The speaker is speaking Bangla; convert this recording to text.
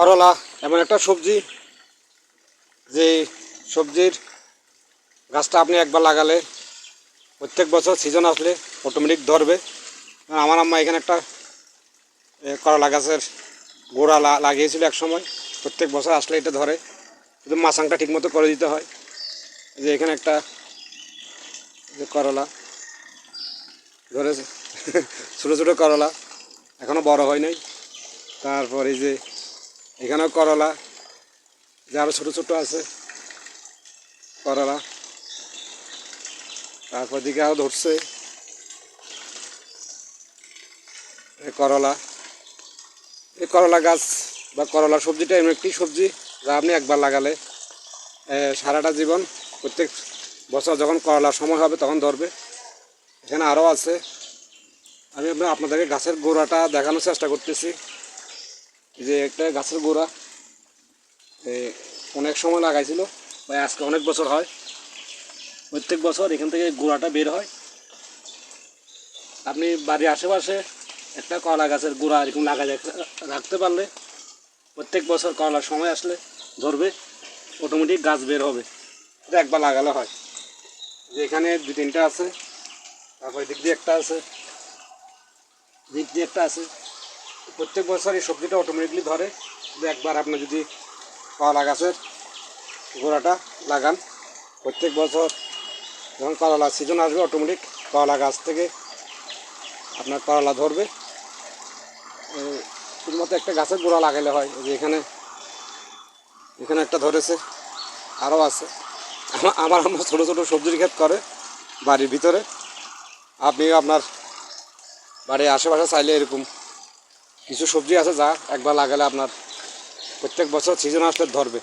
করলা, এমন একটা সবজি, যে সবজির গাছটা আপনি একবার লাগালে প্রত্যেক বছর সিজন আসলে অটোমেটিক ধরবে। আমার আম্মা এখানে একটা করলা গাছের গোড়া লাগিয়েছিল এক সময়। প্রত্যেক বছর আসলে এটা ধরে। শুধু মাছাংটা ঠিকমতো করে দিতে হয়। যে এখানে একটা, যে করলা ধরেছে। ছোটো ছোটো করলা এখনও বড় হয় নাই। তারপর যে এখানেও করলা, যে আরও ছোট ছোটো আছে, করলা। তারপর দিকে আরও ধরছে। করলা। এই করলা গাছ বা করলা সবজিটা এমন একটি সবজি যা আপনি একবার লাগালে সারাটা জীবন, প্রত্যেক বছর যখন করলার সময় হবে তখন ধরবে। এখানে আরও আছে। আমি আপনাদেরকে গাছের গোড়াটা দেখানোর চেষ্টা করতেছি। যে একটা গাছের গোড়া। অনেক সময় লাগাইছিল প্রায় আজকে অনেক বছর হয়। প্রত্যেক বছর এখান থেকে গোড়াটা বের হয়। আপনি বাড়ির আশেপাশে একটা কলা গাছের গোড়া এরকম লাগা রাখতে পারলে প্রত্যেক বছর কলার সময় আসলে ধরবে অটোমেটিক গাছ বের হবে। এটা একবার লাগালে হয়। যে এখানে দু তিনটা আছে, তারপর দিক দিয়ে একটা আছে দিক দিয়ে একটা আছে। প্রত্যেক বছর এই সবজিটা অটোমেটিকলি ধরে। একবার আপনি যদি কলা গাছের গোড়াটা লাগান, প্রত্যেক বছর যখন করলা সিজন আসবে অটোমেটিক করলা গাছ থেকে আপনার করলা ধরবে। শুধুমাত্র একটা গাছের গোড়া লাগাইলে হয় যে এখানে এখানে একটা ধরেছে, আরও আছে। আমার আমার ছোটো ছোটো সবজির ক্ষেত করে বাড়ির ভিতরে। আপনিও আপনার বাড়ির আশেপাশে চাইলে এরকম কিছু সবজি আছে যা একবার লাগালে আপনার প্রত্যেক বছর সিজন আসলে ধরবে।